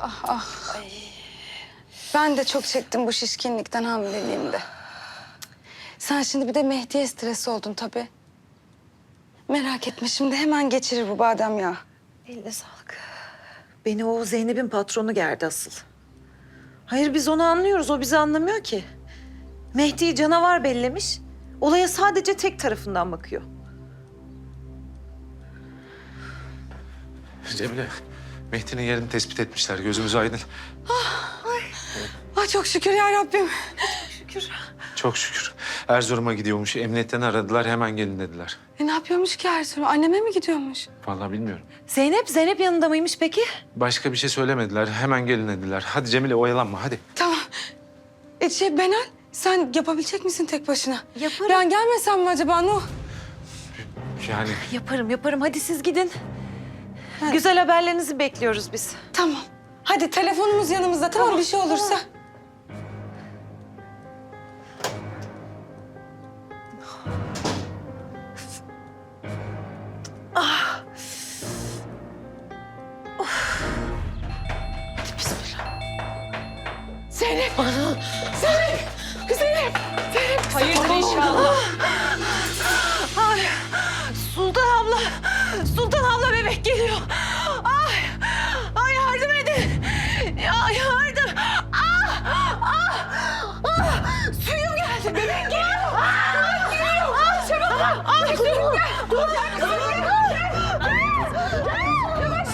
ah ah. Ben de çok çektim bu şişkinlikten hamileliğimde. Sen şimdi bir de Mehdi'ye stres oldun tabii. Merak etme şimdi hemen geçirir bu badem ya. Eline sağlık. Beni o Zeynep'in patronu gerdi asıl. Hayır biz onu anlıyoruz. O bizi anlamıyor ki. Mehdi'yi canavar bellemiş. Olaya sadece tek tarafından bakıyor. Cemile, Mehdi'nin yerini tespit etmişler. Gözümüz aydın. Ay çok şükür ya Rabbim. Çok şükür. Erzurum'a gidiyormuş. Emniyetten aradılar. Hemen gelin dediler. E ne yapıyormuş ki Ertuğrul? Anneme mi gidiyormuş? Vallahi bilmiyorum. Zeynep, Zeynep yanında mıymış peki? Başka bir şey söylemediler. Hemen gelin dediler. Hadi Cemile oyalanma hadi. Tamam. E şey Benal sen yapabilecek misin tek başına? Yaparım. Ben gelmesem mi acaba Nuh? Yani Yaparım, yaparım. Hadi siz gidin. Güzel haberlerinizi bekliyoruz biz. Tamam. Hadi telefonumuz yanımızda tamam, bir şey olursa. Zeynep! Zeynep! Zeynep! Dur, Yavaş,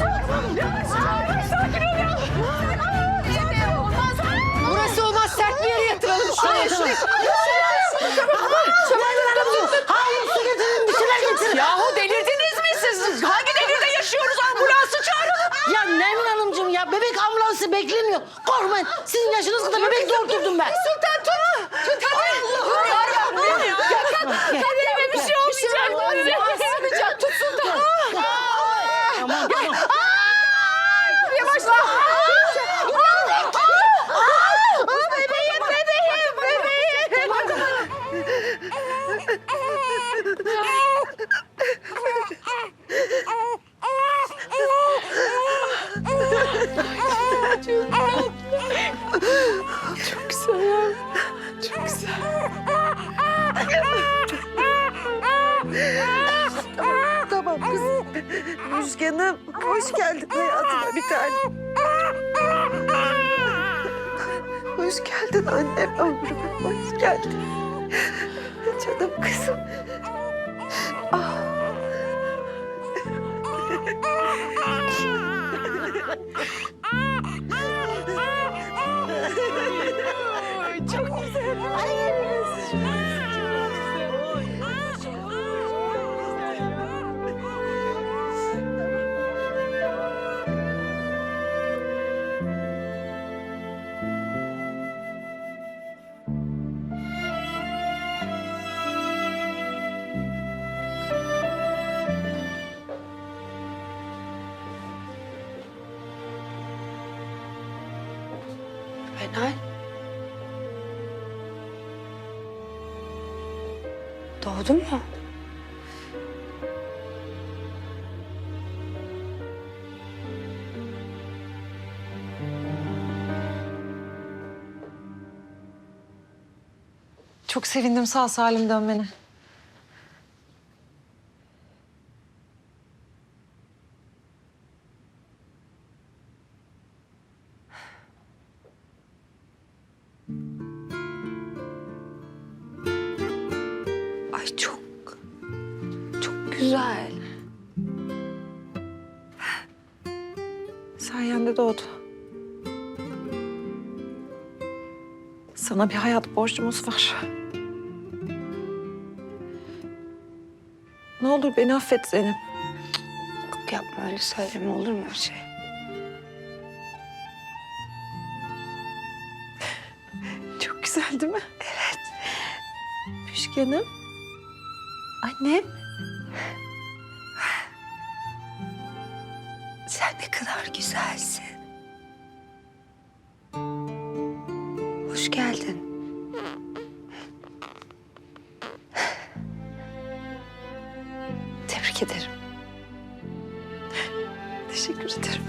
yavaş, yavaş, sakin ol ya. Burası olmaz sert bir yere yatıralım. Şuraya şuraya. Yahu delirdiniz mi siz? Hangi devirde yaşıyoruz? Ambulansı çağırın. Ya Nermin Hanımcığım ya bebek ambulansı beklemiyor. Korkmayın sizin yaşınız kadar bebek doğurturdum ben. Sultan tut. Tut hadi. Allah'ım ya. Kademe bir şey. Olmayacak. Tamam kızım. Müjgan'ım hoş geldin hayatıma bir tane. Hoş geldin annem ömrüm. Hoş geldin. Canım kızım. Çok Benal. Doğdun mu? Çok sevindim sağ salim dönmene. Çok, çok güzel. Sayende doğdu. Sana bir hayat borcumuz var. Ne olur beni affet Zeynep. Yok yapma öyle söyleme olur mu şey? Çok güzel değil mi? Evet. Müşkan'ım. Annem. Sen ne kadar güzelsin. Hoş geldin. Tebrik ederim. Teşekkür ederim.